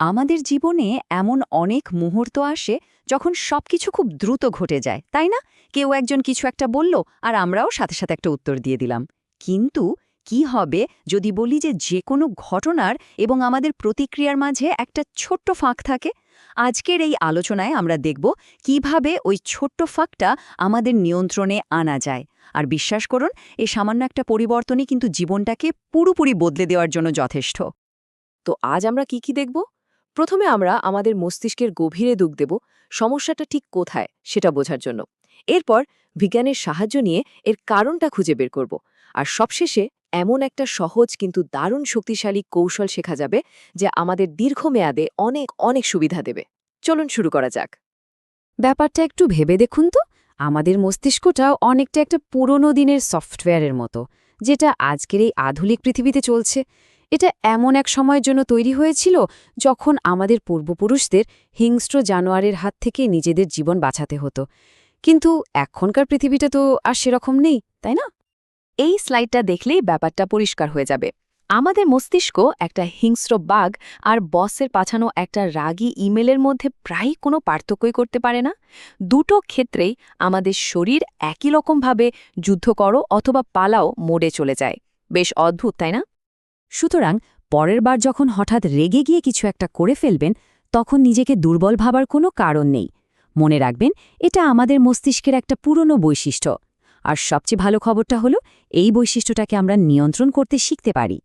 আমাদের জীবনে এমন অনেক মুহূর্ত আসে যখন সবকিছু খুব দ্রুত ঘটে যায়, তাই না? কেউ একজন কিছু একটা বলল আর আমরাও সাথে সাথে একটা উত্তর দিয়ে দিলাম। কিন্তু কি হবে যদি বলি যে যে কোনো ঘটনার এবং আমাদের প্রতিক্রিয়ার মাঝে একটা ছোট্ট ফাঁক থাকে? আজকের এই আলোচনায় আমরা দেখব কীভাবে ওই ছোট্ট ফাঁকটা আমাদের নিয়ন্ত্রণে আনা যায়। আর বিশ্বাস করুন এই সামান্য একটা পরিবর্তনই কিন্তু জীবনটাকে পুরোপুরি বদলে দেওয়ার জন্য যথেষ্ট। তো আজ আমরা কি কি দেখব? প্রথমে আমরা আমাদের মস্তিষ্কের গভীরে দুঃখ দেব, সমস্যাটা ঠিক কোথায় সেটা বোঝার জন্য। এরপর বিজ্ঞানের সাহায্য নিয়ে এর কারণটা খুঁজে বের করব। আর সবশেষে এমন একটা সহজ কিন্তু দারুণ শক্তিশালী কৌশল শেখা যাবে, যা আমাদের দীর্ঘমেয়াদে অনেক অনেক সুবিধা দেবে। চলুন শুরু করা যাক। ব্যাপারটা একটু ভেবে দেখুন তো। আমাদের মস্তিষ্কটাও অনেকটা একটা পুরনো দিনের সফটওয়্যারের মতো, যেটা আজকের এই আধুনিক পৃথিবীতে চলছে। এটা এমন এক সময়ের জন্য তৈরি হয়েছিল যখন আমাদের পূর্বপুরুষদের হিংস্র জানোয়ারের হাত থেকে নিজেদের জীবন বাঁচাতে হতো। কিন্তু এখনকার পৃথিবীটা তো আর সেরকম নেই, তাই না? এই স্লাইডটা দেখলেই ব্যাপারটা পরিষ্কার হয়ে যাবে। আমাদের মস্তিষ্ক একটা হিংস্র বাঘ আর বসের পাঠানো একটা রাগী ইমেলের মধ্যে প্রায় কোনো পার্থক্যই করতে পারে না। দুটো ক্ষেত্রেই আমাদের শরীর একই রকমভাবে যুদ্ধ করো অথবা পালাও মোড়ে চলে যায়। বেশ অদ্ভুত, তাই না? সুতরাং পরের বার যখন হঠাৎ রেগে গিয়ে কিছু একটা করে ফেলবেন, তখন নিজেকে দুর্বল ভাবার কোনো কারণ নেই। মনে রাখবেন, এটা আমাদের মস্তিষ্কের একটা পুরনো বৈশিষ্ট্য। আর সবচেয়ে ভালো খবরটা হলো, এই বৈশিষ্ট্যটাকে আমরা নিয়ন্ত্রণ করতে শিখতে পারি।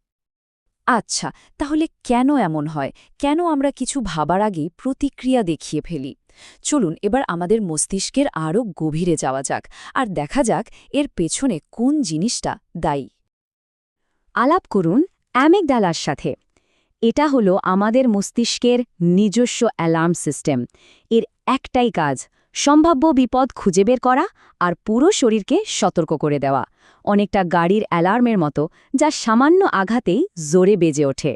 আচ্ছা তাহলে কেন এমন হয়? কেন আমরা কিছু ভাবার আগেই প্রতিক্রিয়া দেখিয়ে ফেলি? চলুন, এবার আমাদের মস্তিষ্কের আরও গভীরে যাওয়া যাক, আর দেখা যাক এর পেছনে কোন জিনিসটা দায়ী। আলাপ করুন অ্যামেকডালার সাথে। এটা হলো আমাদের মস্তিষ্কের নিজস্ব অ্যালার্ম সিস্টেম। এর একটাই কাজ, সম্ভাব্য বিপদ খুঁজে বের করা আর পুরো শরীরকে সতর্ক করে দেওয়া। অনেকটা গাড়ির অ্যালার্মের মতো, যা সামান্য আঘাতেই জোরে বেজে ওঠে।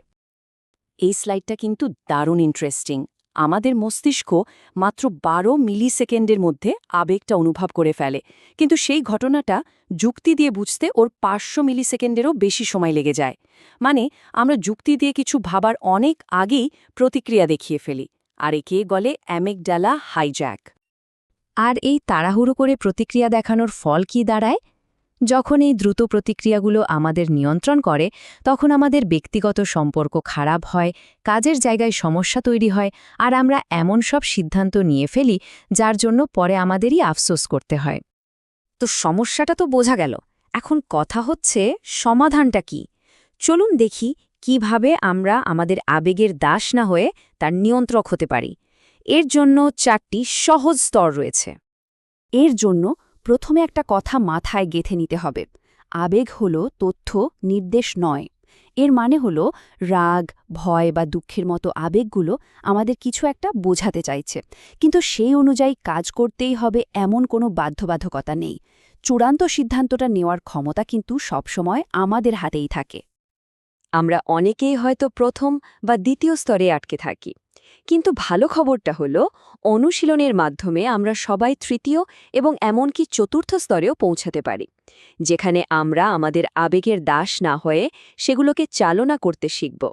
এই স্লাইডটা কিন্তু দারুণ ইন্টারেস্টিং আমাদের মস্তিষ্ক মাত্র বারো মিলি সেকেন্ডের মধ্যে আবেগটা অনুভব করে ফেলে। কিন্তু সেই ঘটনাটা যুক্তি দিয়ে বুঝতে ওর পাঁচশো মিলি সেকেন্ডেরও বেশি সময় লেগে যায়। মানে আমরা যুক্তি দিয়ে কিছু ভাবার অনেক আগেই প্রতিক্রিয়া দেখিয়ে ফেলি। আর একে গলে অ্যামেকডালা হাইজ্যাক। আর এই তাড়াহুড়ো করে প্রতিক্রিয়া দেখানোর ফল কি দাঁড়ায়? যখন এই দ্রুত প্রতিক্রিয়াগুলো আমাদের নিয়ন্ত্রণ করে, তখন আমাদের ব্যক্তিগত সম্পর্ক খারাপ হয়, কাজের জায়গায় সমস্যা তৈরি হয়, আর আমরা এমন সব সিদ্ধান্ত নিয়ে ফেলি যার জন্য পরে আমাদেরই আফসোস করতে হয়। তো সমস্যাটা তো বোঝা গেল। এখন কথা হচ্ছে সমাধানটা কি? চলুন দেখি কীভাবে আমরা আমাদের আবেগের দাস না হয়ে তার নিয়ন্ত্রক হতে পারি। এর জন্য চারটি সহজ স্তর রয়েছে। এর জন্য প্রথমে একটা কথা মাথায় গেথে নিতে হবে। আবেগ হল তথ্য, নির্দেশ নয়। এর মানে হল রাগ, ভয় বা দুঃখের মতো আবেগগুলো আমাদের কিছু একটা বোঝাতে চাইছে। কিন্তু সেই অনুযায়ী কাজ করতেই হবে এমন কোনো বাধ্যবাধকতা নেই। চূড়ান্ত সিদ্ধান্তটা নেওয়ার ক্ষমতা কিন্তু সবসময় আমাদের হাতেই থাকে। আমরা অনেকেই হয়তো প্রথম বা দ্বিতীয় স্তরে আটকে থাকি। কিন্তু ভালো খবরটা হলো, অনুশীলনের মাধ্যমে আমরা সবাই তৃতীয় এবং এমনকি চতুর্থ স্তরেও পৌঁছাতে পারি, যেখানে আমরা আমাদের আবেগের দাস না হয়ে সেগুলোকে চালনা করতে শিখব।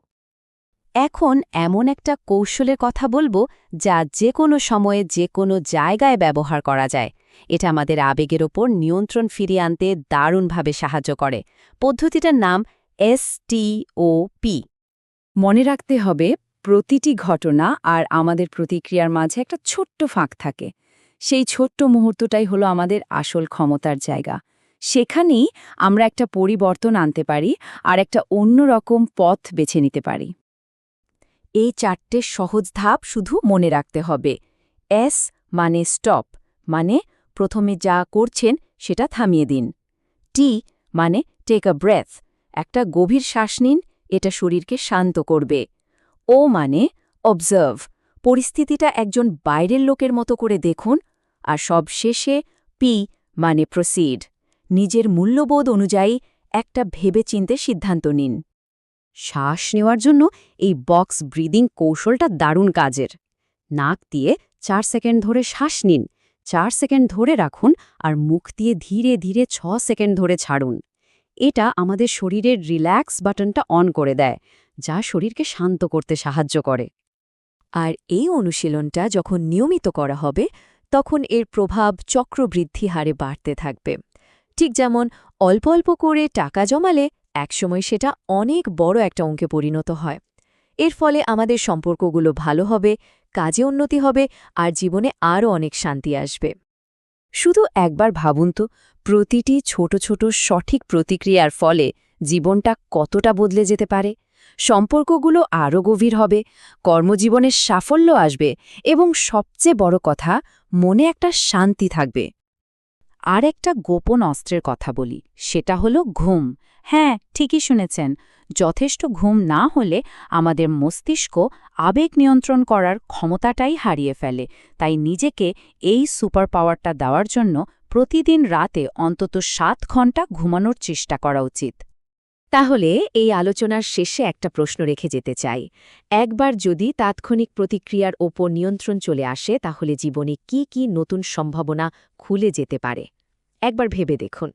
এখন এমন একটা কৌশলের কথা বলব, যা যে কোনো সময়ে যে কোনো জায়গায় ব্যবহার করা যায়। এটা আমাদের আবেগের ওপর নিয়ন্ত্রণ ফিরিয়ে আনতে দারুণভাবে সাহায্য করে। পদ্ধতিটার নাম এস টি ও পি মনে রাখতে হবে প্রতিটি ঘটনা আর আমাদের প্রতিক্রিয়ার মাঝে একটা ছোট্ট ফাঁক থাকে। সেই ছোট্ট মুহূর্তটাই হলো আমাদের আসল ক্ষমতার জায়গা। সেখানেই আমরা একটা পরিবর্তন আনতে পারি আর একটা অন্যরকম পথ বেছে নিতে পারি। এই চারটে সহজ ধাপ শুধু মনে রাখতে হবে। এস মানে স্টপ মানে প্রথমে যা করছেন সেটা থামিয়ে দিন। টি মানে টেক আ ব্রেথ একটা গভীর শ্বাস নিন, এটা শরীরকে শান্ত করবে। ও মানে অবজার্ভ পরিস্থিতিটা একজন বাইরের লোকের মতো করে দেখুন আর সব শেষে পি মানে প্রসিড নিজের মূল্যবোধ অনুযায়ী একটা ভেবে চিনতে সিদ্ধান্ত নিন। শ্বাস নেওয়ার জন্য এই বক্স ব্রিদিং কৌশলটা দারুণ কাজের। নাক দিয়ে চার সেকেন্ড ধরে শ্বাস নিন, চার সেকেন্ড ধরে রাখুন আর মুখ দিয়ে ধীরে ধীরে ছ সেকেন্ড ধরে ছাড়ুন। এটা আমাদের শরীরের রিল্যাক্স বাটনটা অন করে দেয়। যা শরীরকে শান্ত করতে সাহায্য করে। আর এই অনুশীলনটা যখন নিয়মিত করা হবে, তখন এর প্রভাব চক্রবৃদ্ধি হারে বাড়তে থাকবে। ঠিক যেমন, অল্প অল্প করে টাকা জমালে একসময় সেটা অনেক বড় একটা অঙ্কে পরিণত হয়। এর ফলে আমাদের সম্পর্কগুলো ভালো হবে, কাজে উন্নতি হবে, আর জীবনে আরও অনেক শান্তি আসবে। শুধু একবার ভাবুন তো, প্রতিটি ছোট ছোট সঠিক প্রতিক্রিয়ার ফলে জীবনটা কতটা বদলে যেতে পারে। সম্পর্কগুলো আরও গভীর হবে, কর্মজীবনের সাফল্য আসবে এবং সবচেয়ে বড় কথা, মনে একটা শান্তি থাকবে। আর একটা গোপন অস্ত্রের কথা বলি, সেটা হলো ঘুম। হ্যাঁ ঠিকই শুনেছেন, যথেষ্ট ঘুম না হলে আমাদের মস্তিষ্ক আবেগ নিয়ন্ত্রণ করার ক্ষমতাটাই হারিয়ে ফেলে, তাই নিজেকে এই সুপার পাওয়ারটা দেওয়ার জন্য প্রতিদিন রাতে অন্তত সাত ঘণ্টা ঘুমানোর চেষ্টা করা উচিত। তাহলে এই আলোচনার শেষে একটা প্রশ্ন রেখে যেতে চাই। একবার যদি তাৎক্ষণিক প্রতিক্রিয়ার ওপর নিয়ন্ত্রণ চলে আসে, তাহলে জীবনে কি কি নতুন সম্ভাবনা খুলে যেতে পারে? একবার ভেবে দেখুন।